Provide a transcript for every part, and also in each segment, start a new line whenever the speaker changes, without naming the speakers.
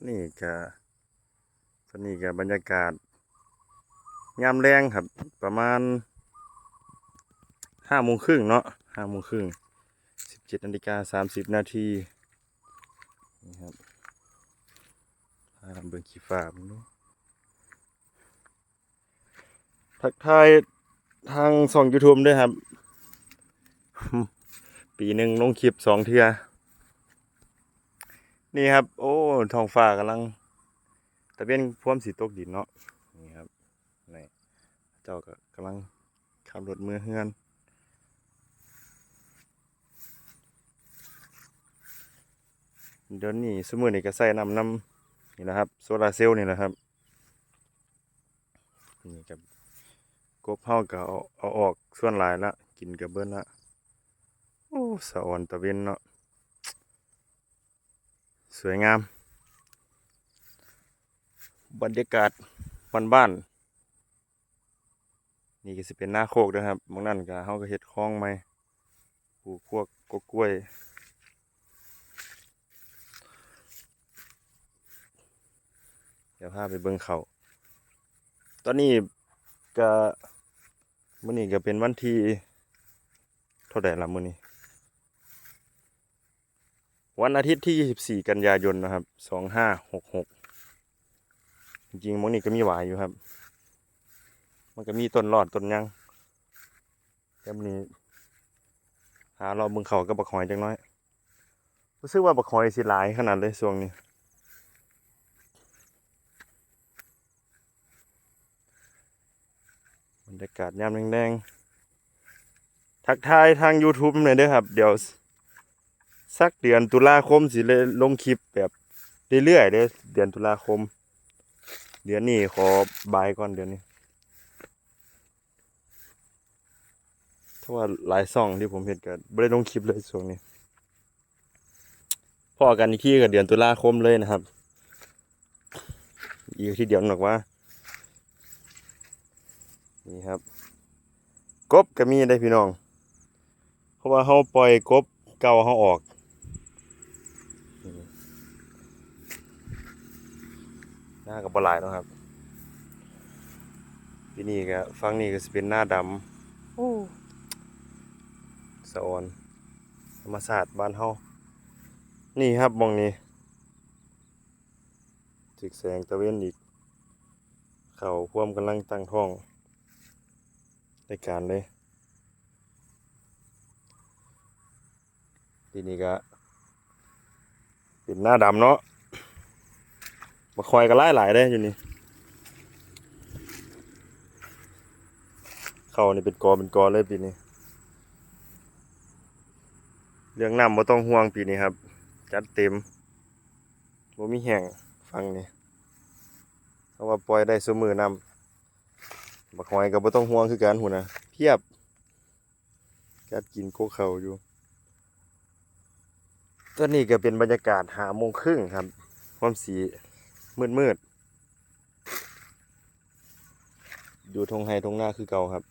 นนี้ก็ตอนนี้ก็บรรยากาศยามแรงครับ ประมาณห้าโมงครึ่งเนาะห้าโมงครึ่งสิบเจ็ดนาฬิกาสามสิบนาทีนี่ครับพาเบิ่งขี้ฟ้ามึงดูทักทายทางส่อง YouTube ด้วยครับ ปีหนึ่งลงคลิปสองเทือ นี่ครับ โอ้ท้องฟ้ากำลังตะเวนพร้อมสีตกดินเนาะนี่ครับนี่เจ้าก็กำลังขับรถมือเฮือนเดี๋ยวนี้สมือนี่ก็ใส่น้ำน้ำนี่แหละครับโซลาร์เซลล์นี่แหละครับนี่กับกบเฮาก็เอาเอาออกส่วนหลายละกินกับเบิ้นละโอ้สะอ่อนตะเวนเนาะ สวยงาม บรรยากาศบ้านบ้านๆนี่ก็สิเป็นหน้าโคกนะครับบางนั่นก็เฮาก็เฮ็ดคลองใหมปลูกพวกกกล้วย เดี๋ยวพาไปเบิ่งเขา ตอนนี้ก็มื้อนี้ก็เป็นวันที่เท่าใดล่ะมื้อนี้ วันอาทิตย์ที่ 24 กันยายนนะครับ 2566 จริงๆมื้อนี้ก็มีหวายอยู่ครับ มันก็มีต้นรอดต้นยังแต่มื้อนี้หารอบเบิ่งเขากับบักหอยจังน้อย รู้สึกว่าบักหอยสิหลายขนาดเลยช่วงนี้บรรยากาศยามแดงๆทักทายทาง YouTube หน่อยด้อครับ เดี๋ยว สักเดือนตุลาคมสิเลยลงคลิปแบบเรื่อยๆเด้อเดือนตุลาคม เดือนนี้ขอบายก่อนเดือนนี้เพราะว่าหลายซ่องที่ผมเห็นก็ไม่ได้ลงคลิปเลยช่วงนี้พอกันอีกที่กับเดือนตุลาคมเลยนะครับอีกที่เดียวหนอกว่า นี่ครับ กบก็มีได้พี่น้อง เพราะว่าเขาปล่อยกบเก่าเขาออก หน้ากับบหลายเนาะครับที่นี่ก็ฟังนี่ก็จะเป็นหน้าดำโอ้สะออนธรรมศาสตร์บ้านเฮานี่ครับหมองนี้ถึกแสงตะเวนอีก เขาพวมกำลังตั้งท้องในการเลยทีนี้ก็เป็นหน้าดำเนาะ มาคอยกันไล่หลายได้อยู่นี่เขานี่เป็นกอเป็นกอเลยปีนี้ เรื่องน้ำบ่ต้องห่วงปีนี้ครับ จัดเต็มบ่มีแห้งฟังนี่เพราะว่าปล่อยได้สมือน้ำบักหอยก็บ่ต้องห่วงคือกันหูนะเพียบกัดกินโกเขาอยู่ตอนนี้ก็เป็นบรรยากาศหาโมงครึ่งครับความสี มืดมืดๆอยู่ทงไฮทงหน้าคือเก่าครับ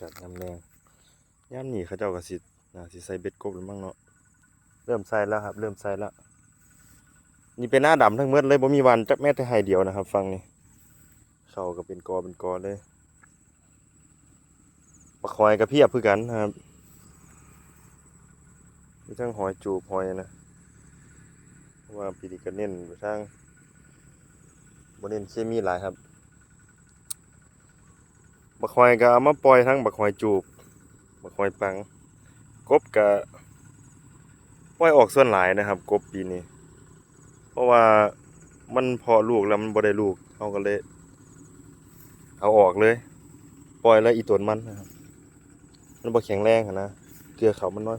กัดน้ำแดงย่ามหนีเขาเจ้ากระสิน่าสิใส่เบ็ดกบหรือมั้งเนาะเริ่มใส่แล้วครับ เริ่มใส่แล้วนี่เป็นหน้าดำทั้งหมดเลยบ่มีวันจักแม้แต่ไฮเดียวนะครับ ฟังนี่เขาก็เป็นกอเป็นกอเลยปลาคอยกับเพียบคือกันนะครับมีทั้งหอยจูบหอยนะ ว่าปีนี้ก็เน้นไปทางบเน้นเคมีหลายครับ บักหอยก็เอามาปล่อยทั้งบักหอยจูบ บักหอยปัง กบก็ปล่อยออกส่วนหลายนะครับ กบปีนี้ เพราะว่ามันพอลูกแล้วมันบ่ได้ลูกเขาก็เลย เอาออกเลย ปล่อยแล้วอีตัวมันนะครับ มันบ่แข็งแรงนนะเกลือเขามันน้อย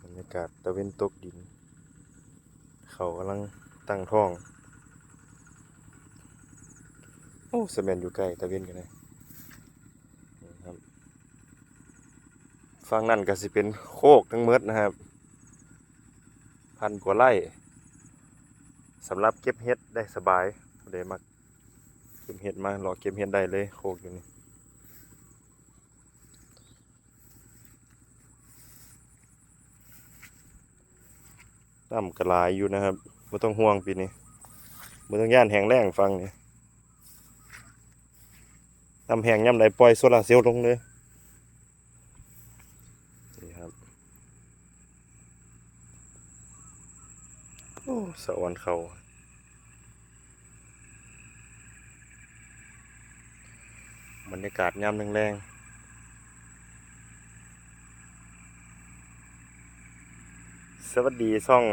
บรรยากาศตะเวนตกดิน เขากำลังตั้งท้อง โอ้สแมนอยู่ใกล้ตะเวนกันเลยนี่ครับฝั่งนั่นก็สิเป็นโคกทั้งหมดนะครับ พันกว่าไร่สำหรับเก็บเห็ดได้สบายบ่ได้มักเก็บเห็ดมารอเก็บเห็ดได้เลยโคกอยู่นี่ น้ำกระลายอยู่นะครับไม่ต้องห่วงปีนี้ไม่ต้องย่านแห้งแล้งฟังนี่น้ำแห้งย่ำใดปล่อยโซลาเซลล์ลงเลยนี่ครับโอ้สวรรค์เขาบรรยากาศย่ำแรงๆ สวัสดีช่อง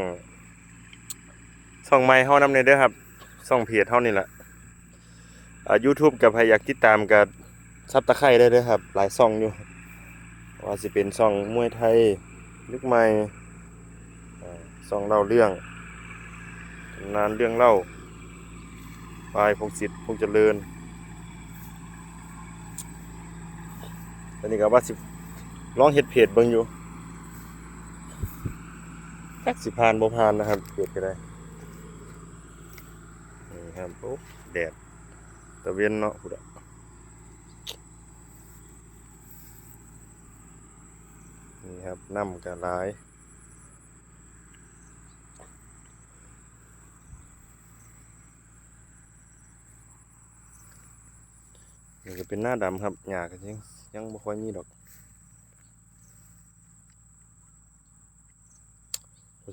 ช่องไม้เฮานำเนเด้อครับช่องเพจเฮานี่แหละอ่า YouTube กับใครอยากติดตามกับซับตะไคร้ได้เด้อครับ หลายช่องอยู่ ว่าสิเป็นช่องมวยไทยยุคใหม่อ่าช่องเล่าเรื่องตำนานเรื่องเล่าปลายพงศิษฐ์พงเจริญอันนี้ก็ว่าสิลองเฮ็ดเพจเบิ่งอยู่ จักสิพานบ่พานนะครับเกิดก็ได้นี่ครับโอ้แดดตะเวนเนาะพุดอะนี่ครับน้ำกันหลายนี่ก็เป็นหน้าดำครับหญ้าก็ยังยังบ่ค่อยมีดอก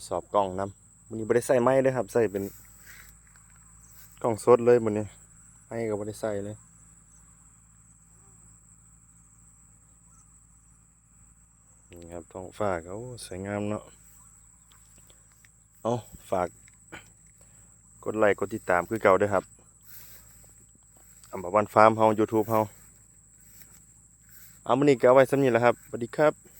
ดสอบกล้องนำมันนี้บ่ได้ใส่ไม้เลยครับ ใส่เป็นกล้องสดเลยมันนี้ไม้ก็บ่ได้ใส่เลยนี่ครับท้องฟ้าก็โอ้สวยงามเนาะเอาฝาก กดไลค์กดติดตามคือเก่าด้วยครับอัมบวันฟาร์มเฮา YouTube เฮาเอามื้อนี้ก็เอาไว้สำนี้แหละครับสวัสดีครับ